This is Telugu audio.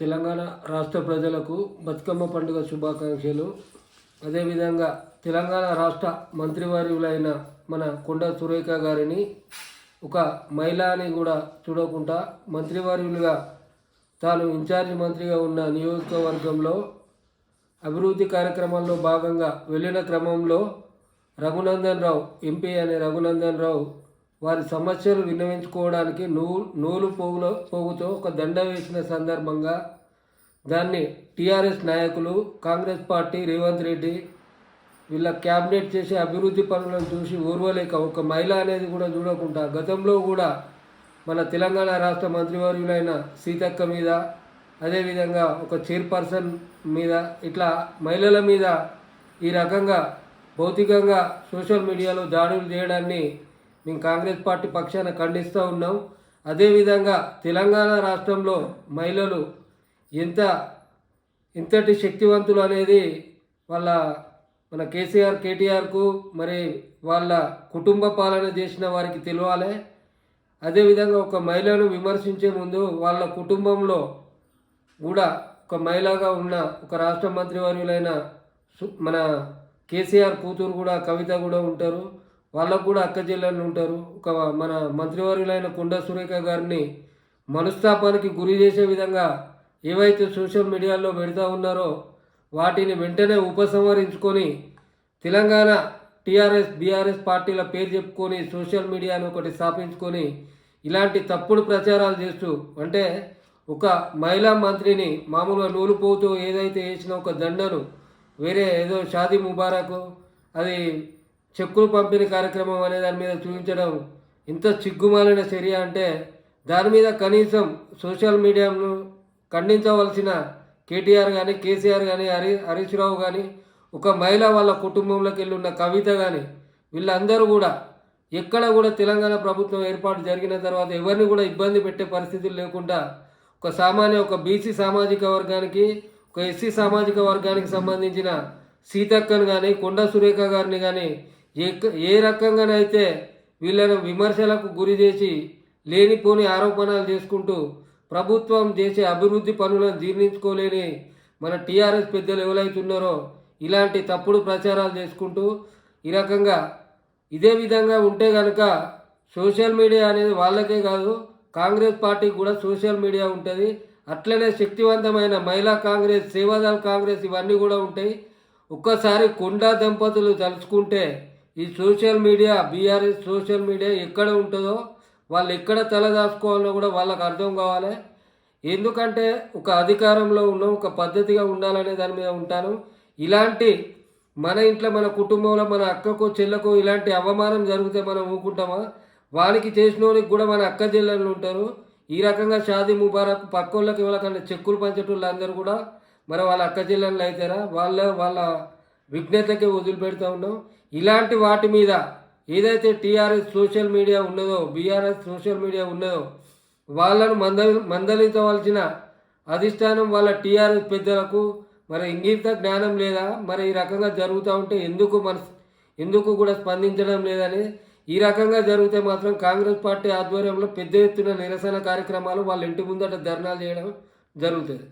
తెలంగాణ రాష్ట్ర ప్రజలకు బతుకమ్మ పండుగ శుభాకాంక్షలు. అదేవిధంగా తెలంగాణ రాష్ట్ర మంత్రివర్యులైన మన కొండ సురేఖ గారిని ఒక మహిళ అని కూడా చూడకుండా మంత్రివర్యులుగా తాను ఇన్ఛార్జి మంత్రిగా ఉన్న నియోజకవర్గంలో అభివృద్ధి కార్యక్రమాల్లో భాగంగా వెళ్ళిన క్రమంలో రఘునందన్ రావు ఎంపీ అనే రఘునందన్ రావు వారి సమస్యలు విన్నవించుకోవడానికి నూ నూలు పోగులో పోగుతో ఒక దండ వేసిన సందర్భంగా దాన్ని టీఆర్ఎస్ నాయకులు కాంగ్రెస్ పార్టీ రేవంత్ రెడ్డి వీళ్ళ క్యాబినెట్ చేసే అభివృద్ధి పనులను చూసి ఓర్వలేక ఒక మహిళ అనేది కూడా చూడకుండా గతంలో కూడా మన తెలంగాణ రాష్ట్ర మంత్రివర్యులైన సీతక్క మీద అదేవిధంగా ఒక చైర్పర్సన్ మీద ఇట్లా మహిళల మీద ఈ రకంగా భౌతికంగా సోషల్ మీడియాలో దాడులు చేయడాన్ని మేము కాంగ్రెస్ పార్టీ పక్షాన ఖండిస్తూ ఉన్నాం. అదేవిధంగా తెలంగాణ రాష్ట్రంలో మహిళలు ఎంత ఇంతటి శక్తివంతులు అనేది వాళ్ళ మన కేసీఆర్ కేటీఆర్కు మరి వాళ్ళ కుటుంబ పాలన చేసిన వారికి తెలియాలి అదేవిధంగా ఒక మహిళను విమర్శించే ముందు వాళ్ళ కుటుంబంలో కూడా ఒక మహిళగా ఉన్న ఒక రాష్ట్ర మంత్రివర్యులైన సు- మన కేసీఆర్ కూతురు కూడా కవిత కూడా ఉంటారు. వాళ్ళకు కూడా అక్క చెల్లెళ్ళు ఉంటారు. ఒక మన మంత్రివర్యులైన కొండ సురేఖ గారిని మనస్తాపానికి గురి చేసే విధంగా ఏవైతే సోషల్ మీడియాలో పెడతా ఉన్నారో వాటిని వెంటనే ఉపసంహరించుకొని తెలంగాణ టీఆర్ఎస్ బీఆర్ఎస్ పార్టీల పేరు చెప్పుకొని సోషల్ మీడియాను ఒకటి స్థాపించుకొని ఇలాంటి తప్పుడు ప్రచారాలు చేస్తూ అంటే ఒక మహిళా మంత్రిని మామూలుగా నూలుపోతూ ఏదైతే వేసిన ఒక దండను వేరే ఏదో షాదీ ముబారక్ అది చెక్కులు పంపిణీ కార్యక్రమం అనే దాని మీద చూపించడం ఇంత చిగ్గుమాలిన చర్య అంటే దాని మీద కనీసం సోషల్ మీడియాను ఖండించవలసిన కేటీఆర్ కానీ కేసీఆర్ కానీ హరి హరీష్ రావు కానీ ఒక మహిళ వాళ్ళ కుటుంబంలోకి వెళ్ళి ఉన్న కవిత కానీ వీళ్ళందరూ కూడా ఎక్కడ కూడా తెలంగాణ ప్రభుత్వం ఏర్పాటు జరిగిన తర్వాత ఎవరిని కూడా ఇబ్బంది పెట్టే పరిస్థితులు లేకుండా ఒక సామాన్య ఒక బీసీ సామాజిక వర్గానికి ఒక ఎస్సీ సామాజిక వర్గానికి సంబంధించిన సీతక్కను కానీ కొండ సురేఖ గారిని కానీ ఏ రకంగానైతే వీళ్ళను విమర్శలకు గురి చేసి లేనిపోని ఆరోపణలు చేసుకుంటూ ప్రభుత్వం చేసే అభివృద్ధి పనులను జీర్ణించుకోలేని మన టీఆర్ఎస్ పెద్దలు ఎవరైతున్నారో ఇలాంటి తప్పుడు ప్రచారాలు చేసుకుంటూ ఈ రకంగా ఇదే విధంగా ఉంటే కనుక సోషల్ మీడియా అనేది వాళ్ళకే కాదు కాంగ్రెస్ పార్టీకి కూడా సోషల్ మీడియా ఉంటుంది. అట్లనే శక్తివంతమైన మహిళా కాంగ్రెస్ సేవాదళ కాంగ్రెస్ ఇవన్నీ కూడా ఉంటాయి. ఒక్కసారి కొండా దంపతులు తలుచుకుంటే ఈ social media BRS social media ఎక్కడ ఉంటుందో వాళ్ళు ఎక్కడ తలదాచుకోవాలో కూడా వాళ్ళకి అర్థం కావాలి. ఎందుకంటే ఒక అధికారంలో ఉన్నాం ఒక పద్ధతిగా ఉండాలనే దాని మీద ఉంటాను. ఇలాంటి మన ఇంట్లో మన కుటుంబంలో మన అక్కకో చెల్లకో ఇలాంటి అవమానం జరిగితే మనం ఊకుంటామా? వానికి చేసినోనికి కూడా మన అక్క చెల్లెళ్ళు ఉంటారు. ఈ రకంగా షాదీ ముబారక్ పక్కోళ్ళకి ఎవరికన్నా చెక్కులు పంచేటోళ్ళు అందరూ కూడా మరి వాళ్ళ అక్క చెల్లెళ్ళు అవుతారా? వాళ్ళ వాళ్ళ విఘ్నతకే వదిలిపెడతా ఉన్నాం. ఇలాంటి వాటి మీద ఏదైతే టీఆర్ఎస్ సోషల్ మీడియా ఉన్నదో బీఆర్ఎస్ సోషల్ మీడియా ఉన్నదో వాళ్ళను మంద మందలించవలసిన అధిష్టానం వాళ్ళ టీఆర్ఎస్ పెద్దలకు మరి ఇంగిత జ్ఞానం లేదా? మరి ఈ రకంగా జరుగుతూ ఉంటే ఎందుకు మన ఎందుకు కూడా స్పందించడం లేదని? ఈ రకంగా జరిగితే మాత్రం కాంగ్రెస్ పార్టీ ఆధ్వర్యంలో పెద్ద ఎత్తున నిరసన కార్యక్రమాలు వాళ్ళ ఇంటి ముందట ధర్నాలు చేయడం జరుగుతుంది.